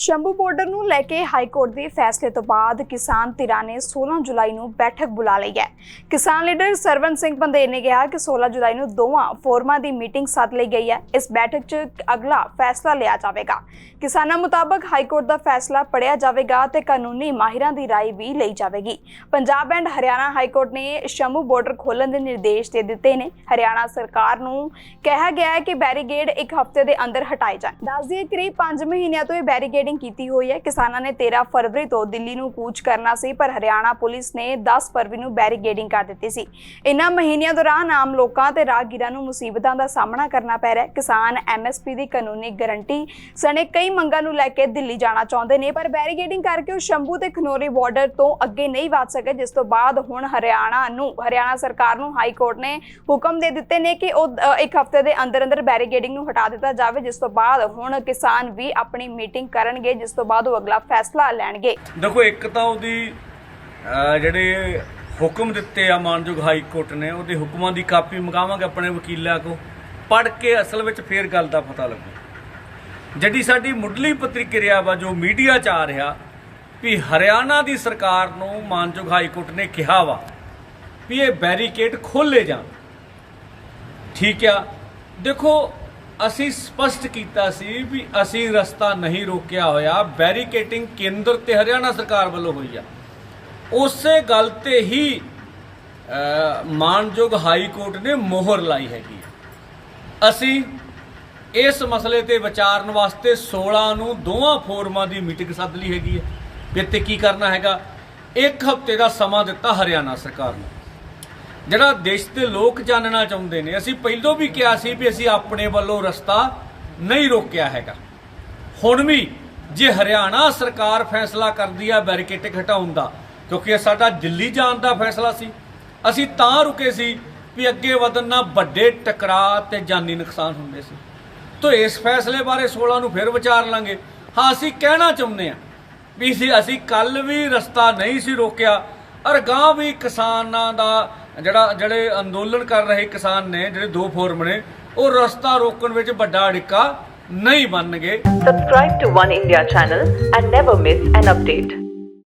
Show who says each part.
Speaker 1: Shambhu border ਨੂੰ ਲੈ ਕੇ high court ਦੇ ਫੈਸਲੇ ਤੋਂ ਬਾਅਦ ਕਿਸਾਨ ਧਿਰਾਂ ਨੇ 16 ਜੁਲਾਈ ਨੂੰ ਬੈਠਕ ਬੁਲਾ ਲਈ ਹੈ ਕਿਸਾਨ ਲੀਡਰ ਸਰਵਨ ਸਿੰਘ ਪੰਦੇਰ ਨੇ ਕਿਹਾ ਕਿ 16 ਜੁਲਾਈ ਨੂੰ ਦੋਵਾਂ ਫੋਰਮਾਂ ਦੀ ਮੀਟਿੰਗ ਸੱਦ ਲਈ ਗਈ ਹੈ ਇਸ ਬੈਠਕ 'ਚ ਅਗਲਾ ਫੈਸਲਾ ਲਿਆ ਜਾਵੇਗਾ ਕਿਸਾਨਾਂ ਮੁਤਾਬਕ ਹਾਈ ਕੋਰਟ ਦਾ ਫੈਸਲਾ ਪੜਿਆ ਜਾਵੇਗਾ ਤੇ ਕਾਨੂੰਨੀ ਮਾਹਿਰਾਂ ਦੀ رائے ਵੀ ਲਈ ਜਾਵੇਗੀ Punjab and Haryana high court ਨੇ ਸ਼ੰਭੂ ਬਾਰਡਰ ਖੋਲਣ ਦੇ ਨਿਰਦੇਸ਼ ਦੇ ਦਿੱਤੇ ਨੇ ਹਰਿਆਣਾ ਸਰਕਾਰ ਨੂੰ ਕਿਹਾ ਗਿਆ ਹੈ ਕਿ ਬੈਰੀਗੇਡ ਇੱਕ ਹਫ਼ਤੇ ਦੇ ਅੰਦਰ ਹਟਾਏ ਜਾਣ ਦੱਸ ਦਈਏ ਕਰੀਬ 5 ਮਹੀਨਿਆਂ ਤੋਂ ਇਹ ਬੈਰੀਗੇਡਿੰਗ ਕੀਤੀ ਹੋਈ ਹੈ। ਕਿਸਾਨਾਂ ਨੇ 13 ਫਰਵਰੀ ਤੋਂ ਦਿੱਲੀ ਨੂੰ ਕੂਚ ਕਰਨਾ ਸੀ, ਪਰ ਹਰਿਆਣਾ ਪੁਲਿਸ ਨੇ 10 ਫਰਵਰੀ ਨੂੰ ਬੈਰੀਗੇਡਿੰਗ ਕਰ ਦਿੱਤੀ ਸੀ। ਇਨ੍ਹਾਂ ਮਹੀਨਿਆਂ ਦੌਰਾਨ ਆਮ ਲੋਕਾਂ ਤੇ ਰਾਹਗੀਰਾਂ ਨੂੰ ਮੁਸੀਬਤਾਂ ਦਾ ਸਾਹਮਣਾ ਕਰਨਾ ਪੈ ਰਿਹਾ ਹੈ। ਕਿਸਾਨ ਐਮਐਸਪੀ ਦੀ ਕਾਨੂੰਨੀ ਗਾਰੰਟੀ ਸਣੇ ਕਈ ਮੰਗਾਂ ਨੂੰ ਲੈ ਕੇ ਦਿੱਲੀ ਜਾਣਾ ਚਾਹੁੰਦੇ ਨੇ, ਪਰ ਬੈਰੀਗੇਡਿੰਗ ਕਰਕੇ ਉਹ ਸ਼ੰਭੂ ਤੇ ਖਨੋਰੀ ਬਾਰਡਰ ਤੋਂ ਅੱਗੇ ਨਹੀਂ ਵਧ ਸਕੇ, ਜਿਸ ਤੋਂ ਬਾਅਦ ਹੁਣ ਹਰਿਆਣਾ ਨੂੰ, ਹਰਿਆਣਾ ਸਰਕਾਰ ਨੂੰ ਹਾਈ ਕੋਰਟ ਨੇ ਹੁਕਮ ਦੇ ਦਿੱਤੇ ਨੇ ਕਿ ਉਹ ਇੱਕ ਹਫ਼ਤੇ ਦੇ ਅੰਦਰ ਅੰਦਰ ਬੈਰੀਗੇਡਿੰਗ ਨੂੰ ਹਟਾ ਦਿੱਤਾ ਜਾਵੇ, ਜਿਸ ਤੋਂ ਬਾਅਦ ਹੁਣ ਕਿਸਾਨ ਵੀ ਆਪਣੀ ਮੀਟਿੰਗ ਕਰਨ ਕਰਨਗੇ ਜਿਸ ਤੋਂ ਬਾਅਦ ਉਹ ਅਗਲਾ ਫੈਸਲਾ ਲੈਣਗੇ।
Speaker 2: ਦੇਖੋ, ਇੱਕ ਤਾਂ ਉਹਦੀ ਜਿਹੜੇ ਹੁਕਮ ਦਿੱਤੇ ਆ ਮਾਨਯੋਗ ਹਾਈ ਕੋਰਟ ਨੇ, ਉਹਦੇ ਹੁਕਮਾਂ ਦੀ ਕਾਪੀ ਮੰਗਾਵਾਂਗੇ ਆਪਣੇ ਵਕੀਲਾਂ ਕੋ ਪੜ੍ਹ ਕੇ ਅਸਲ ਵਿੱਚ ਫੇਰ ਗੱਲ ਦਾ ਪਤਾ ਲੱਗੂ। ਜਿਹੜੀ ਸਾਡੀ ਮੁੱਢਲੀ ਪ੍ਰਤੀਕਿਰਿਆ ਵਾ, ਜੋ ਮੀਡੀਆ 'ਚ ਆ ਰਿਹਾ, ਵੀ ਹਰਿਆਣਾ ਦੀ ਸਰਕਾਰ ਨੂੰ ਮਾਨਯੋਗ ਹਾਈ ਕੋਰਟ ਨੇ ਕਿਹਾ ਵਾ, ਵੀ ਇਹ ਬੈਰੀਕੇਡ ਖੋਲੇ ਜਾਣ। ਠੀਕ ਆ? ਦੇਖੋ ਅਸੀਂ ਸਪਸ਼ਟ ਕੀਤਾ ਸੀ ਵੀ ਅਸੀਂ ਰਸਤਾ ਨਹੀਂ ਰੋਕਿਆ ਹੋਇਆ। ਬੈਰੀਕੇਟਿੰਗ ਕੇਂਦਰ ਤੇ ਹਰਿਆਣਾ ਸਰਕਾਰ ਵੱਲੋਂ ਹੋਈ ਆ। ਉਸੇ ਗੱਲ ਤੇ ਹੀ ਅਹ, ਮਾਨਯੋਗ ਹਾਈ ਕੋਰਟ ਨੇ ਮੋਹਰ ਲਾਈ ਹੈਗੀ ਅਸੀਂ ਇਸ ਮਸਲੇ ਤੇ ਵਿਚਾਰਨ ਵਾਸਤੇ 16 ਨੂੰ ਦੋਵਾਂ ਫੋਰਮਾਂ ਦੀ ਮੀਟਿੰਗ ਸੱਦ ਲਈ ਹੈਗੀ ਹੈ ਵੀ ਤੇ ਕੀ ਕਰਨਾ ਹੈਗਾ? ਇੱਕ ਹਫ਼ਤੇ ਦਾ ਸਮਾਂ ਦਿੱਤਾ ਹਰਿਆਣਾ ਸਰਕਾਰ ਨੂੰ। ਜਿਹੜਾ ਦੇਸ਼ ਦੇ ਲੋਕ ਜਾਣਨਾ ਚਾਹੁੰਦੇ ਨੇ, ਅਸੀਂ ਪਹਿਲਾਂ ਵੀ ਕਿਹਾ ਸੀ ਵੀ ਅਸੀਂ ਆਪਣੇ ਵੱਲੋਂ ਰਸਤਾ ਨਹੀਂ ਰੋਕਿਆ ਹੈਗਾ। ਹੁਣ ਵੀ ਜੇ ਹਰਿਆਣਾ ਸਰਕਾਰ ਫੈਸਲਾ ਕਰਦੀ ਆ ਬੈਰੀਕੇਟਿੰਗ ਹਟਾਉਣ ਦਾ, ਕਿਉਂਕਿ ਸਾਡਾ ਦਿੱਲੀ ਜਾਣ ਦਾ ਫੈਸਲਾ ਸੀ, ਅਸੀਂ ਤਾਂ ਰੁਕੇ ਸੀ ਵੀ ਅੱਗੇ ਵਧਣ ਨਾਲ ਵੱਡੇ ਟਕਰਾਅ ਤੇ ਜਾਨੀ ਨੁਕਸਾਨ ਹੁੰਦੇ ਸੀ। ਤੋ ਇਸ ਫੈਸਲੇ ਬਾਰੇ 16 ਨੂੰ ਫਿਰ ਵਿਚਾਰ ਲਾਂਗੇ। ਹਾਂ, ਅਸੀਂ ਕਹਿਣਾ ਚਾਹੁੰਦੇ ਆ ਵੀ ਅਸੀਂ ਕੱਲ ਵੀ ਰਸਤਾ ਨਹੀਂ ਸੀ ਰੋਕਿਆ ਔਰ ਵੀ ਕਿਸਾਨਾਂ ਦਾ ਜਿਹੜਾ ਜਿਹੜੇ ਅੰਦੋਲਨ ਕਰ ਰਹੇ ਕਿਸਾਨ ਨੇ, ਜਿਹੜੇ ਦੋ ਫੋਰਮ ਨੇ, ਉਹ ਰਸਤਾ ਰੋਕਣ ਵਿੱਚ ਵੱਡਾ ਅੜਿੱਕਾ ਨਹੀਂ ਬਣਨਗੇ
Speaker 3: Subscribe to One India channel and never miss an update.